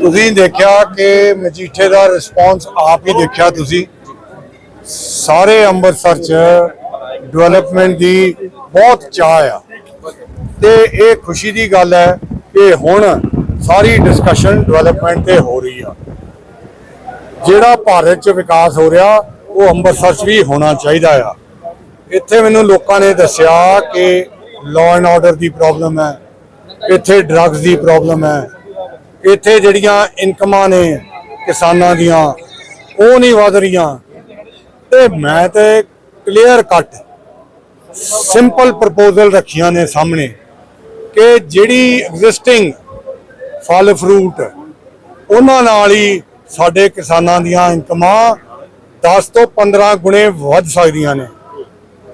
ਤੁਸੀਂ ਦੇਖਿਆ ਕਿ ਮਜੀਠੇ ਦਾ ਰਿਸਪੌਂਸ ਆਪ ਹੀ ਦੇਖਿਆ ਤੁਸੀਂ? ਸਾਰੇ ਅੰਮ੍ਰਿਤਸਰ ਚ ਡਿਵੈਲਪਮੈਂਟ ਦੀ ਬਹੁਤ ਚਾਹ ਆ। ਤੇ ਇਹ ਖੁਸ਼ੀ ਦੀ ਗੱਲ ਹੈ ਕਿ ਹੁਣ ਸਾਰੀ ਡਿਸਕਸ਼ਨ ਡਿਵੈਲਪਮੈਂਟ ਤੇ ਹੋ ਰਹੀ ਆ। ਜਿਹੜਾ ਭਾਰਤ 'ਚ ਵਿਕਾਸ ਹੋ ਰਿਹਾ ਉਹ ਅੰਮ੍ਰਿਤਸਰ 'ਚ ਵੀ ਹੋਣਾ ਚਾਹੀਦਾ ਆ। ਇੱਥੇ ਮੈਨੂੰ ਲੋਕਾਂ ਨੇ ਦੱਸਿਆ ਕਿ ਲਾਅ ਐਂਡ ਆਰਡਰ ਦੀ ਪ੍ਰੋਬਲਮ ਹੈ, ਇੱਥੇ ਡਰੱਗਸ ਦੀ ਪ੍ਰੋਬਲਮ ਹੈ। ਇੱਥੇ ਜਿਹੜੀਆਂ ਇਨਕਮਾਂ ਨੇ ਕਿਸਾਨਾਂ ਦੀਆਂ, ਉਹ ਨਹੀਂ ਵਧ ਰਹੀਆਂ। ਤੇ ਮੈਂ ਤੇ ਕਲੀਅਰ ਕੱਟ ਸਿੰਪਲ ਪ੍ਰਪੋਜ਼ਲ ਰੱਖੀਆਂ ਨੇ ਸਾਹਮਣੇ ਕਿ ਜਿਹੜੀ ਐਗਜ਼ਿਸਟਿੰਗ ਫਲ ਫਰੂਟ ਉਹਨਾਂ ਨਾਲ ਹੀ ਸਾਡੇ ਕਿਸਾਨਾਂ ਦੀਆਂ ਇਨਕਮਾਂ 10 ਤੋਂ 15 ਗੁਣੇ ਵੱਧ ਸਕਦੀਆਂ ਨੇ।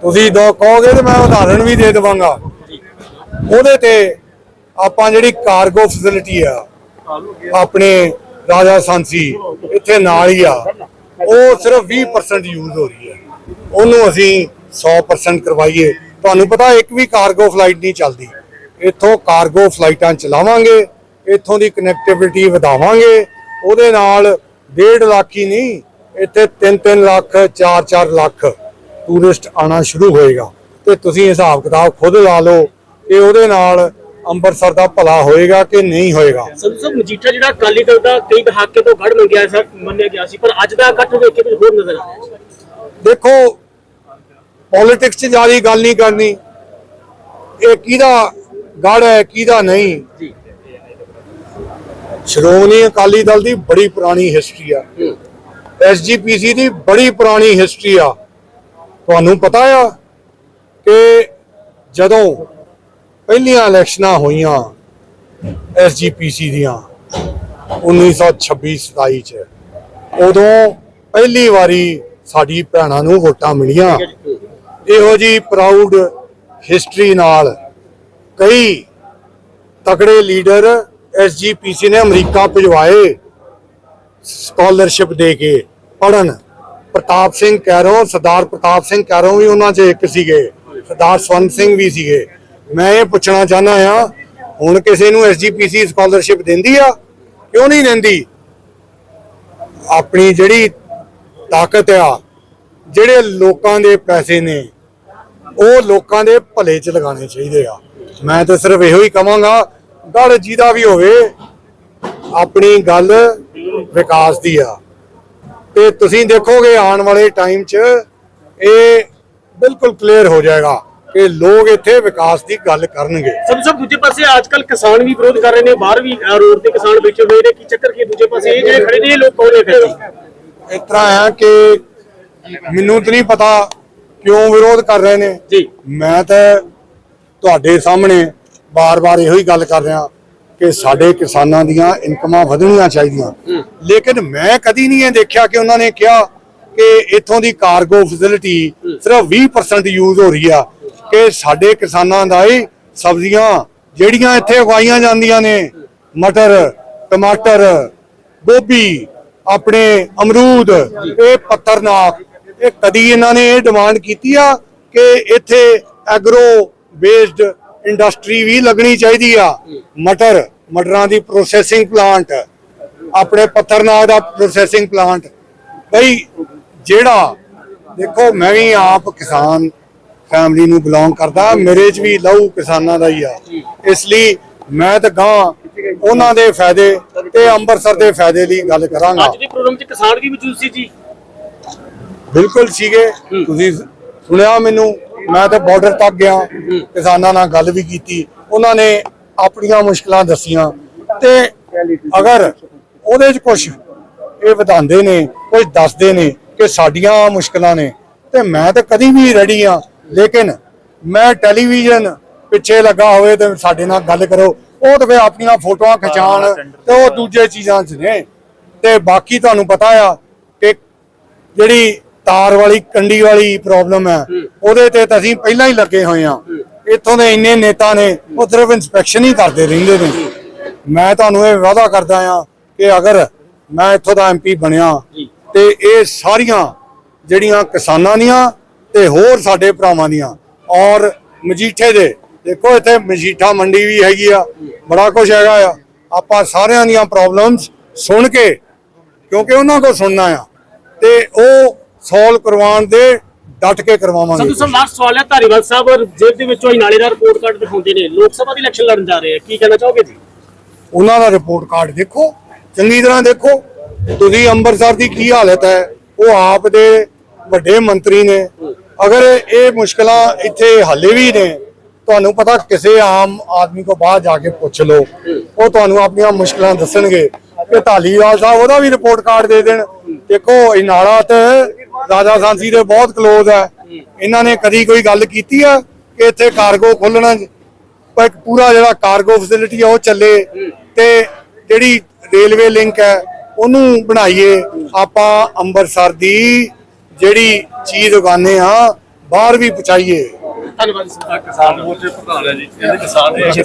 ਤੁਸੀਂ ਦੋ ਕਹੋਗੇ ਤੇ ਮੈਂ ਉਦਾਹਰਣ ਵੀ ਦੇ ਦੇਵਾਂਗਾ। ਉਹਦੇ ਤੇ ਆਪਾਂ ਜਿਹੜੀ ਕਾਰਗੋ ਫੈਸਿਲਿਟੀ ਆ, ਆਪਣੇ ਰਾਜਾ ਸਾਂਸੀ ਇੱਥੇ ਨਾਲ ਹੀ ਆ, ਉਹ ਸਿਰਫ 20% ਯੂਜ਼ ਹੋ ਰਹੀ ਹੈ। ਉਹਨੂੰ ਅਸੀਂ 100% ਕਰਵਾਈਏ। ਤੁਹਾਨੂੰ ਪਤਾ ਇੱਕ ਵੀ ਕਾਰਗੋ ਫਲਾਈਟ ਨਹੀਂ ਚੱਲਦੀ। ਇੱਥੋਂ ਕਾਰਗੋ ਫਲਾਈਟਾਂ ਚਲਾਵਾਂਗੇ, ਇੱਥੋਂ ਦੀ ਕਨੈਕਟੀਵਿਟੀ ਵਧਾਵਾਂਗੇ। ਉਹਦੇ ਨਾਲ 1.5 ਲੱਖ ਹੀ ਨਹੀਂ, ਇੱਥੇ 3-3 ਲੱਖ 4-4 ਲੱਖ ਟੂਰਿਸਟ ਆਣਾ ਸ਼ੁਰੂ ਹੋਏਗਾ ਤੇ ਤੁਸੀਂ ਹਿਸਾਬ ਕਿਤਾਬ ਖੁਦ ਲਾ ਲਓ ਕਿ ਉਹਦੇ ਨਾਲ ਅੰਮ੍ਰਿਤਸਰ ਦਾ ਭਲਾ ਹੋਏਗਾ ਕਿ ਨਹੀਂ ਹੋਏਗਾ। ਸਾਹਿਬ ਮਜੀਠਾ ਜਿਹੜਾ ਅਕਾਲੀ ਦਲ ਦਾ ਕਈ ਦਹਾਕੇ ਤੋਂ ਗੜ ਮੰਗਿਆ ਸਰ ਮੰਨਿਆ ਗਿਆ ਸੀ ਪਰ ਅੱਜ ਦਾ ਇਕੱਠ ਵੇਖ ਕੇ ਕੁਝ ਹੋਰ ਨਜ਼ਰ ਆ ਰਿਹਾ ਦੇਖੋ ਪੋਲਿਟਿਕਸ 'ਚ ਜ਼ਿਆਦਾ ਗੱਲ ਨਹੀਂ ਕਰਨੀ। ਇਹ ਕਿਹਦਾ ਗੜ ਹੈ ਕਿਹਦਾ ਨਹੀਂ। ਜੀ। ਸ਼੍ਰੋਮਣੀ ਅਕਾਲੀ ਦਲ ਦੀ ਬੜੀ ਪੁਰਾਣੀ ਹਿਸਟਰੀ ਆ। ਐਸਜੀਪੀਸੀ ਦੀ ਬੜੀ ਪੁਰਾਣੀ ਹਿਸਟਰੀ ਆ। ਤੁਹਾਨੂੰ ਪਤਾ ਆ ਕਿ ਜਦੋਂ ਪਹਿਲੀਆਂ ਇਲੈਕਸ਼ਨਾਂ ਹੋਈਆਂ ਐਸਜੀਪੀਸੀ ਦੀਆਂ 1926 27 ਚ, ਉਦੋਂ ਪਹਿਲੀ ਵਾਰੀ ਸਾਡੀ ਭੈਣਾਂ ਨੂੰ ਵੋਟਾਂ ਮਿਲੀਆਂ। ਇਹੋ ਜੀ ਪ੍ਰਾਊਡ ਹਿਸਟਰੀ ਨਾਲ ਕਈ ਤਕੜੇ ਲੀਡਰ ਐਸਜੀਪੀਸੀ ਨੇ ਅਮਰੀਕਾ ਭਜਵਾਏ ਸਕਾਲਰਸ਼ਿਪ ਦੇ ਕੇ ਪੜਨ ਪ੍ਰਤਾਪ ਸਿੰਘ ਕੈਰੋਂ, ਸਰਦਾਰ ਪ੍ਰਤਾਪ ਸਿੰਘ ਕੈਰੋਂ ਵੀ ਉਹਨਾਂ 'ਚ ਇੱਕ ਸੀਗੇ। ਸਰਦਾਰ ਸਵਰਨ ਸਿੰਘ ਵੀ ਸੀਗੇ। ਮੈਂ ਇਹ ਪੁੱਛਣਾ ਚਾਹੁੰਦਾ ਆ ਹੁਣ ਕਿਸੇ ਨੂੰ ਐਸਜੀਪੀਸੀ ਸਕਾਲਰਸ਼ਿਪ ਦਿੰਦੀ ਆ? ਕਿਉਂ ਨਹੀਂ ਦਿੰਦੀ? ਆਪਣੀ ਜਿਹੜੀ ਤਾਕਤ ਆ, ਜਿਹੜੇ ਲੋਕਾਂ ਦੇ ਪੈਸੇ ਨੇ, ਉਹ ਲੋਕਾਂ ਦੇ ਭਲੇ 'ਚ ਲਗਾਉਣੇ ਚਾਹੀਦੇ ਆ। ਮੈਂ ਤਾਂ ਸਿਰਫ ਇਹੋ ਹੀ ਕਵਾਂਗਾ ਗੱਲ ਜਿਹਦਾ ਵੀ ਹੋਵੇ, ਆਪਣੀ ਗੱਲ ਵਿਕਾਸ ਦੀ ਆ। ਤੇ ਤੁਸੀਂ ਦੇਖੋਗੇ ਆਉਣ ਵਾਲੇ ਟਾਈਮ 'ਚ ਇਹ ਬਿਲਕੁਲ ਕਲੀਅਰ ਹੋ ਜਾਏਗਾ ਕਿ ਲੋਕ ਇੱਥੇ ਵਿਕਾਸ ਦੀ ਗੱਲ ਕਰਨਗੇ। ਸੰਧੂ ਸਾਹਿਬ ਦੂਜੇ ਪਾਸੇ ਅੱਜ ਕੱਲ ਕਿਸਾਨ ਵੀ ਵਿਰੋਧ ਕਰ ਰਹੇ ਨੇ ਬਾਹਰ ਵੀ ਰੋਡ ਤੇ ਕਿਸਾਨ ਬੈਠੇ ਹੋਏ ਨੇ ਕੀ ਚੱਕਰ ਕੀ ਹੈ? ਦੂਜੇ ਪਾਸੇ ਇਹ ਜਿਹੜੇ ਖੜੇ ਨੇ ਇਹ ਲੋਕ ਕੌਣ ਨੇ ਫਿਰ ਇਸ ਤਰ੍ਹਾਂ ਆ ਕਿ ਮੈਨੂੰ ਤਾਂ ਨਹੀਂ ਪਤਾ ਕਿਉਂ ਵਿਰੋਧ ਕਰ ਰਹੇ ਨੇ। ਜੀ। ਮੈਂ ਤਾਂ ਤੁਹਾਡੇ ਸਾਹਮਣੇ ਬਾਰ-ਬਾਰ ਇਹੋ ਹੀ ਗੱਲ ਕਰ ਰਿਹਾ। ਕਿ ਸਾਡੇ ਕਿਸਾਨਾਂ ਦੀਆਂ ਇਨਕਮਾਂ ਵਧਣੀਆਂ ਚਾਹੀਦੀਆਂ। ਲੇਕਿਨ ਮੈਂ ਕਦੀ ਨਹੀਂ ਇਹ ਦੇਖਿਆ ਕਿ ਉਹਨਾਂ ਨੇ ਕਿਹਾ ਕਿ ਇੱਥੋਂ ਦੀ ਕਾਰਗੋ ਫੈਸਿਲਿਟੀ ਸਿਰਫ 20% ਯੂਜ਼ ਹੋ ਰਹੀ ਆ। ਕਿ ਸਾਡੇ ਕਿਸਾਨਾਂ ਦਾ ਹੀ ਸਬਜ਼ੀਆਂ ਜਿਹੜੀਆਂ ਇੱਥੇ ਉਗਾਈਆਂ ਜਾਂਦੀਆਂ ਨੇ ਮਟਰ ਟਮਾਟਰ ਗੋਭੀ ਆਪਣੇ ਅਮਰੂਦ ਇਹ ਪੱਤਰਨਾਕ ਇਹ ਕਦੀ ਇਹਨਾਂ ਨੇ ਇਹ ਡਿਮਾਂਡ ਕੀਤੀ ਆ ਕਿ ਇੱਥੇ ਐਗਰੋ ਬੇਸਡ ਇੰਡਸਟਰੀ ਵੀ ਲੱਗਣੀ ਚਾਹੀਦੀ ਆ। ਮਟਰ ਮਟਰਾਂ ਦੀ ਪ੍ਰੋਸੈਸਿੰਗ ਪਲਾਂਟ ਆਪਣੇ ਪੱਤਰਨਾਕ ਦਾ ਪ੍ਰੋਸੈਸਿੰਗ ਪਲਾਂਟ ਬਈ ਜਿਹੜਾ ਦੇਖੋ ਮੈਂ ਵੀ ਆਪ ਕਿਸਾਨ ਫੈਮਿਲੀ ਨੂੰ ਬਿਲੋਂਗ ਕਰਦਾ ਮੇਰੇ 'ਚ ਵੀ ਲਹੂ ਕਿਸਾਨਾਂ ਦਾ ਹੀ ਆ। ਇਸ ਲਈ ਮੈਂ ਤਾਂ ਗਾਂ ਉਹਨਾਂ ਦੇ ਫਾਇਦੇ ਤੇ ਅੰਮ੍ਰਿਤਸਰ ਦੇ ਫਾਇਦੇ ਲਈ ਗੱਲ ਕਰਾਂਗਾ। ਅੱਜ ਦੇ ਪ੍ਰੋਗਰਾਮ 'ਚ ਕਿਸਾਨ ਵੀ ਮੌਜੂਦ ਸੀ ਜੀ। ਬਿਲਕੁਲ ਸੀਗੇ। ਤੁਸੀਂ ਸੁਣਿਆ ਮੈਨੂੰ ਮੈਂ ਤਾਂ ਬਾਰਡਰ ਤੱਕ ਗਿਆ ਕਿਸਾਨਾਂ ਨਾਲ ਗੱਲ ਵੀ ਕੀਤੀ ਉਹਨਾਂ ਨੇ ਆਪਣੀਆਂ ਮੁਸ਼ਕਲਾਂ ਦੱਸੀਆਂ। ਤੇ ਅਗਰ ਉਹਦੇ 'ਚ ਕੁਝ ਇਹ ਵਧਾਉਂਦੇ ਨੇ ਕੁਝ ਦੱਸਦੇ ਨੇ ਕਿ ਸਾਡੀਆਂ ਮੁਸ਼ਕਲਾਂ ਨੇ ਤੇ ਮੈਂ ਤਾਂ ਕਦੀ ਵੀ ਰੈਡੀ ਆ। ਲੇਕਿਨ ਮੈਂ ਟੈਲੀਵਿਜ਼ਨ ਪਿੱਛੇ ਲੱਗਾ ਹੋਵੇ ਤੇ ਸਾਡੇ ਨਾਲ ਗੱਲ ਕਰੋ ਉਹ ਤਾਂ ਫਿਰ ਆਪਣੀਆਂ ਫੋਟੋਆਂ ਖਿਚਾਣ ਤੇ ਉਹ ਦੂਜੇ ਚੀਜ਼ਾਂ 'ਚ ਨੇ। ਤੇ ਬਾਕੀ ਤੁਹਾਨੂੰ ਪਤਾ ਆ ਕਿ ਜਿਹੜੀ ਤਾਰ ਵਾਲੀ ਕੰਡੀ ਵਾਲੀ ਪ੍ਰੋਬਲਮ ਹੈ। ਉਹਦੇ ਤੇ ਤਾਂ ਅਸੀਂ ਪਹਿਲਾਂ ਹੀ ਲੱਗੇ ਹੋਏ ਆ ਇੱਥੋਂ ਦੇ ਇੰਨੇ ਨੇਤਾ ਨੇ ਉਹ ਸਿਰਫ ਇਨਸਪੈਕਸ਼ਨ ਹੀ ਕਰਦੇ ਰਹਿੰਦੇ ਨੇ। ਮੈਂ ਤੁਹਾਨੂੰ ਇਹ ਵਾਅਦਾ ਕਰਦਾ ਆ ਕਿ ਅਗਰ ਮੈਂ ਇੱਥੋਂ ਦਾ ਐਮਪੀ ਬਣਿਆ ਤੇ ਇਹ ਸਾਰੀਆਂ ਜਿਹੜੀਆਂ ਕਿਸਾਨਾਂ ਦੀਆਂ ਤੇ ਹੋਰ ਸਾਡੇ ਭਰਾਵਾਂ ਦੀਆਂ ਔਰ ਮਜੀਠੇ ਦੇ ਦੇਖੋ ਇੱਥੇ ਮਜੀਠਾ ਮੰਡੀ ਵੀ ਹੈਗੀ ਆ ਬੜਾ ਕੁਝ ਹੈਗਾ ਆ। ਆਪਾਂ ਸਾਰਿਆਂ ਦੀਆਂ ਪ੍ਰੋਬਲਮਸ ਸੁਣ ਕੇ ਕਿਉਂਕਿ ਉਹਨਾਂ ਕੋ ਸੁਣਨਾ ਆ। ਤੇ ਉਹ ਸੋਲਵ ਕਰਵਾਉਣ ਦੇ ਡਟ ਕੇ ਕਰਵਾਵਾਂਗੇ। ਸੰਧੂ ਸਾਹਿਬ ਲਾਸਟ ਸਵਾਲ ਹੈ ਧਾਰੀਵਾਲ ਸਾਹਿਬ ਜੇਲ੍ਹ ਦੇ ਵਿੱਚੋਂ ਹੀ ਨਾਲੇ ਦਾ ਰਿਪੋਰਟ ਕਾਰਡ ਦਿਖਾਉਂਦੇ ਨੇ। ਲੋਕ ਸਭਾ ਦੀ ਇਲੈਕਸ਼ਨ ਲੜਨ ਜਾ ਰਹੇ ਆ। ਕੀ ਕਹਿਣਾ ਚਾਹੋਗੇ ਜੀ? ਉਹਨਾਂ ਦਾ ਰਿਪੋਰਟ ਕਾਰਡ ਦੇਖੋ ਚੰਗੀ ਤਰ੍ਹਾਂ ਦੇਖੋ। ਤੁਸੀਂ ਅੰਮ੍ਰਿਤਸਰ ਦੀ ਕੀ ਹਾਲਤ ਹੈ? ਉਹ ਆਪ ਦੇ ਵੱਡੇ ਮੰਤਰੀ ਨੇ। ਅਗਰ ਇਹ ਮੁਸ਼ਕਲਾਂ ਇੱਥੇ ਹਾਲੇ ਵੀ ਨੇ ਤੁਹਾਨੂੰ ਪਤਾ ਕਿਸੇ ਆਮ ਆਦਮੀ ਕੋ ਬਾਹਰ ਜਾ ਕੇ ਪੁੱਛ ਲਓ। ਉਹ ਤੁਹਾਨੂੰ ਆਪਣੀਆਂ ਮੁਸ਼ਕਲਾਂ ਦੱਸਣਗੇ। ਕਿ ਢਾਲੀਵਾਲ ਸਾਹਿਬ ਉਹਦਾ ਵੀ ਰਿਪੋਰਟ ਕਾਰਡ ਦੇ ਦੇਣ। ਦੇਖੋ ਇਹ ਨਾਲਾ ਤੇ ਰਾਜਾ ਸਾਂਸੀ ਦੇ ਬਹੁਤ ਕਲੋਜ਼ ਹੈ। ਇਹਨਾਂ ਨੇ ਕਦੀ ਕੋਈ ਗੱਲ ਕੀਤੀ ਆ ਕਿ ਇੱਥੇ ਕਾਰਗੋ ਖੋਲਣਾ ਪਰ ਇੱਕ ਪੂਰਾ ਜਿਹੜਾ ਕਾਰਗੋ ਫੈਸਿਲਿਟੀ ਆ ਉਹ ਚੱਲੇ। ਤੇ ਜਿਹੜੀ ਰੇਲਵੇ ਲਿੰਕ ਹੈ ਉਹਨੂੰ ਬਣਾਈਏ। ਆਪਾਂ ਅੰਮ੍ਰਿਤਸਰ ਦੀ ਜਿਹੜੀ ਚੀਜ਼ ਉਗਾਨੇ ਆ ਬਾਹਰ ਵੀ ਪਹੁੰਚਾਈਏ। ਧੰਨਵਾਦ ਜੀ ਕਿਸਾਨ। ਮੋਰਚੇ ਪ੍ਰਧਾਨ ਹੈ ਜੀ। ਇਹਦੇ ਕਿਸਾਨ ਦੇ